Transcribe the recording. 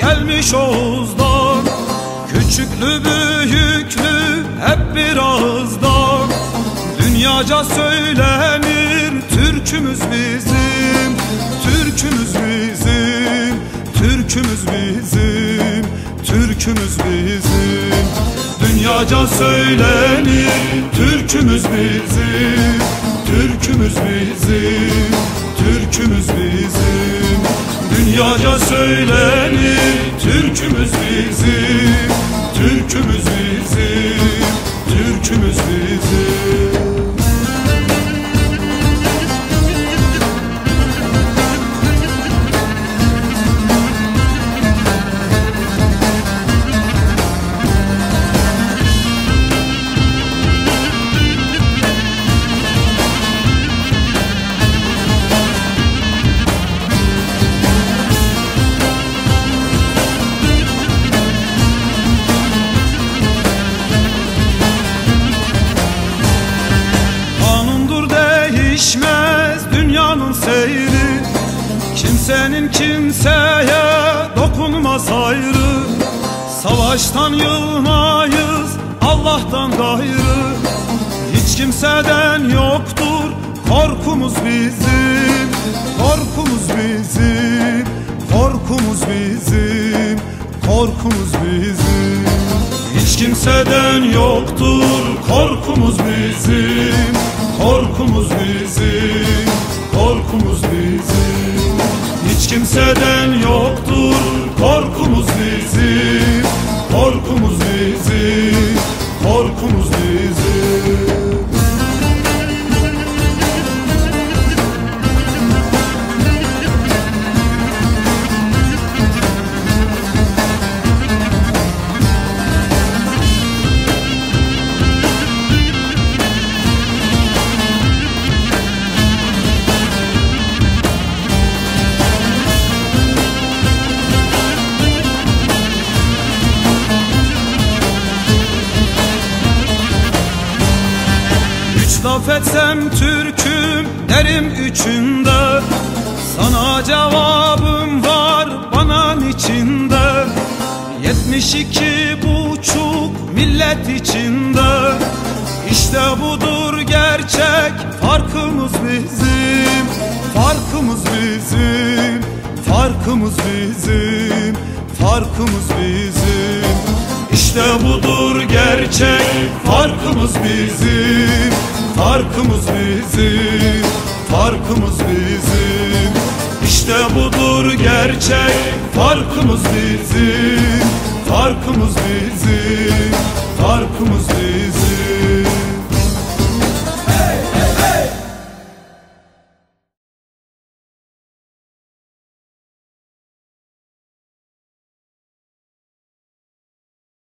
gelmiş Oğuz'dan. Küçüklü büyüklü hep bir ağızdan Dünyaca söylenir Türkümüz bizim Türkümüz bizim Türkümüz bizim Türkümüz bizim. Dünyaca söylenir Türkümüz bizim Türkümüz bizim söylenir. Türkümüz bizim Türkümüz bizim Türkümüz bizim değişmez dünyanın seyri. Kimsenin kimseye dokunmaz ayrı. Savaştan yılmayız Allah'tan gayrı Hiç kimseden yoktur korkumuz bizim. Korkumuz bizim Korkumuz bizim Korkumuz bizim. Hiç kimseden yoktur korkumuz bizim Korkumuz bizim Korkumuz bizim Hiç kimseden yoktur korkumuz bizim Korkumuz bizim laf etsem Türk'üm derim üçünde. Sana cevabım var bana içinde Yetmiş iki buçuk millet içinde. İşte budur gerçek farkımız bizim. Farkımız bizim Farkımız bizim. Farkımız bizim. İşte budur gerçek farkımız bizim Farkımız bizim Farkımız bizim. İşte budur gerçek farkımız bizim. Farkımız bizim Farkımız bizim